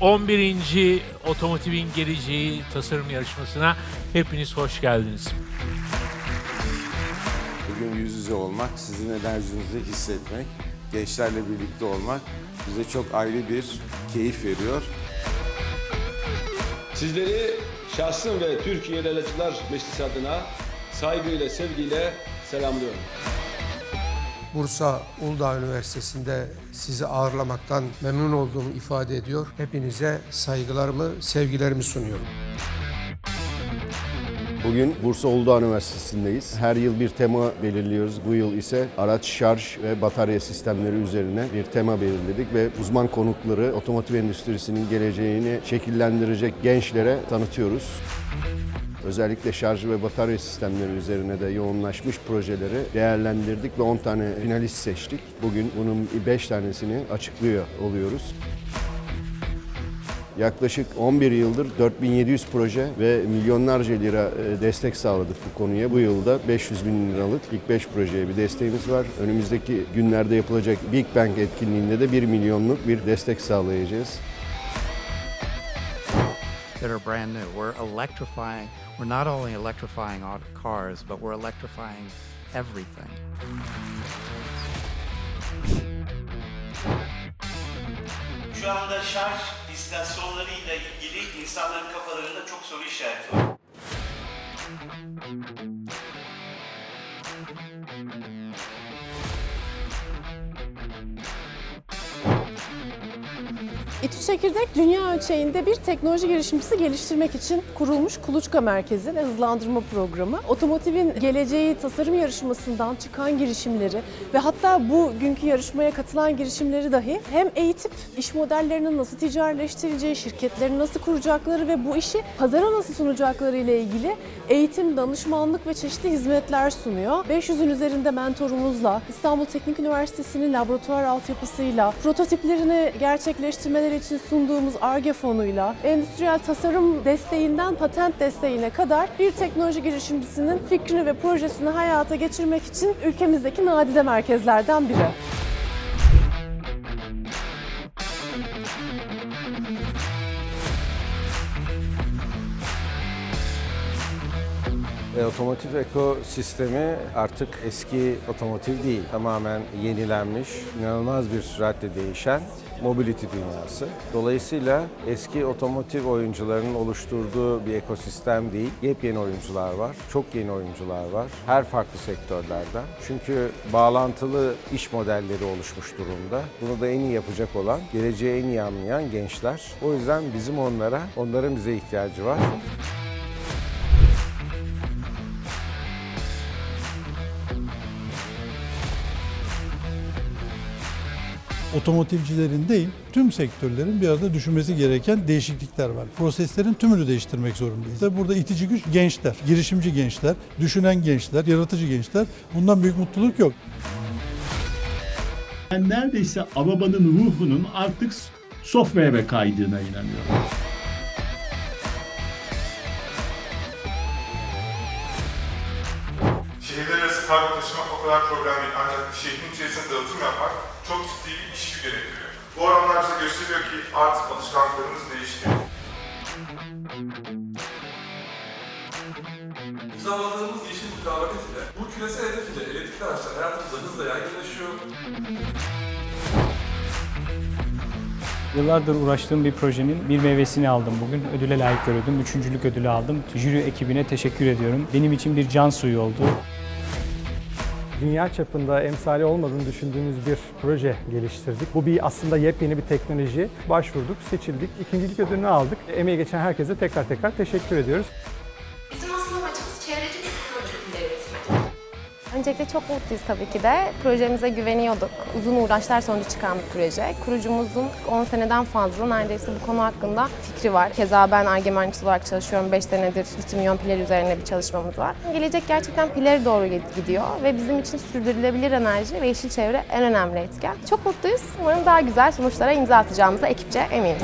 11. Otomotivin Geleceği tasarım yarışmasına hepiniz hoş geldiniz. Bugün yüz yüze olmak, sizin enerjinizi hissetmek, gençlerle birlikte olmak bize çok ayrı bir keyif veriyor. Sizleri şahsım ve Türkiye Devletçiler Meclisi adına saygıyla, sevgiyle selamlıyorum. Bursa Uludağ Üniversitesi'nde sizi ağırlamaktan memnun olduğumu ifade ediyor. Hepinize saygılarımı, sevgilerimi sunuyorum. Bugün Bursa Uludağ Üniversitesi'ndeyiz. Her yıl bir tema belirliyoruz. Bu yıl ise araç şarj ve batarya sistemleri üzerine bir tema belirledik ve uzman konukları otomotiv endüstrisinin geleceğini şekillendirecek gençlere tanıtıyoruz. Özellikle şarj ve batarya sistemleri üzerine de yoğunlaşmış projeleri değerlendirdik ve 10 tane finalist seçtik. Bugün bunun 5 tanesini açıklıyor oluyoruz. Yaklaşık 11 yıldır 4700 proje ve milyonlarca lira e, destek sağladık bu konuya. Bu yılda 500 bin liralık ilk 5 projeye bir desteğimiz var. Önümüzdeki günlerde yapılacak Big Bang etkinliğinde de 1 milyonluk bir destek sağlayacağız. that are brand new. We're electrifying, we're not only electrifying auto cars, but we're electrifying everything. Şu anda şarj istasyonlarıyla ilgili insanların kafalarında çok soru işareti var. İTÜ Çekirdek dünya ölçeğinde bir teknoloji girişimcisi geliştirmek için kurulmuş Kuluçka Merkezi ve Hızlandırma Programı. Otomotivin geleceği tasarım yarışmasından çıkan girişimleri ve hatta bugünkü yarışmaya katılan girişimleri dahi hem eğitip iş modellerinin nasıl ticarileştirileceği, şirketlerini nasıl kuracakları ve bu işi pazara nasıl sunacakları ile ilgili eğitim, danışmanlık ve çeşitli hizmetler sunuyor. 500'ün üzerinde mentorumuzla, İstanbul Teknik Üniversitesi'nin laboratuvar altyapısıyla, prototiplerini gerçekleştirmeleri için sunduğumuz ARGE fonuyla, endüstriyel tasarım desteğinden patent desteğine kadar bir teknoloji girişimcisinin fikrini ve projesini hayata geçirmek için ülkemizdeki nadide merkezlerden biri. E, Otomotiv ekosistemi artık eski otomotiv değil. Tamamen yenilenmiş, inanılmaz bir süratle değişen mobility dünyası. Dolayısıyla eski otomotiv oyuncularının oluşturduğu bir ekosistem değil, yepyeni oyuncular var, çok yeni oyuncular var. Her farklı sektörlerden. Çünkü bağlantılı iş modelleri oluşmuş durumda. Bunu da en iyi yapacak olan, geleceği en iyi anlayan gençler. O yüzden bizim onlara, onların bize ihtiyacı var. Otomotivcilerin değil, tüm sektörlerin bir arada düşünmesi gereken değişiklikler var. Proseslerin tümünü değiştirmek zorundayız. Ve Burada itici güç gençler, girişimci gençler, düşünen gençler, yaratıcı gençler. Bundan büyük mutluluk yok. Ben neredeyse arabanın ruhunun artık software'e kaydığına inanıyorum. Şehirler arası kargo taşımak o kadar problem değil ancak şehrin içerisinde dağıtım yapmak çok ciddi bir iş gücü gerektiriyor. Bu oranlar bize gösteriyor ki artık alışkanlıklarımız değişti. İmzaladığımız yeşil mutabakat ile bu küresel hedef ile elektrikli araçlar hayatımızda hızla yaygınlaşıyor. Yıllardır uğraştığım bir projenin bir meyvesini aldım bugün. Ödüle layık görüldüm. Üçüncülük ödülü aldım. Jüri ekibine teşekkür ediyorum. Benim için bir can suyu oldu. Dünya çapında emsali olmadığını düşündüğümüz bir proje geliştirdik. Bu bir aslında yepyeni bir teknoloji. Başvurduk, seçildik, ikincilik ödülünü aldık. Emeği geçen herkese tekrar tekrar teşekkür ediyoruz. Öncelikle çok mutluyuz tabii ki de. Projemize güveniyorduk. Uzun uğraşlar sonucu çıkan bir proje. Kurucumuzun 10 seneden fazla neredeyse bu konu hakkında fikri var. Keza ben ARGE mühendisi olarak çalışıyorum. 5 senedir lityum iyon piller üzerine bir çalışmamız var. Gelecek gerçekten pilleri doğru gidiyor ve bizim için sürdürülebilir enerji ve yeşil çevre en önemli etken. Çok mutluyuz. Umarım daha güzel sonuçlara imza atacağımıza ekipçe eminiz.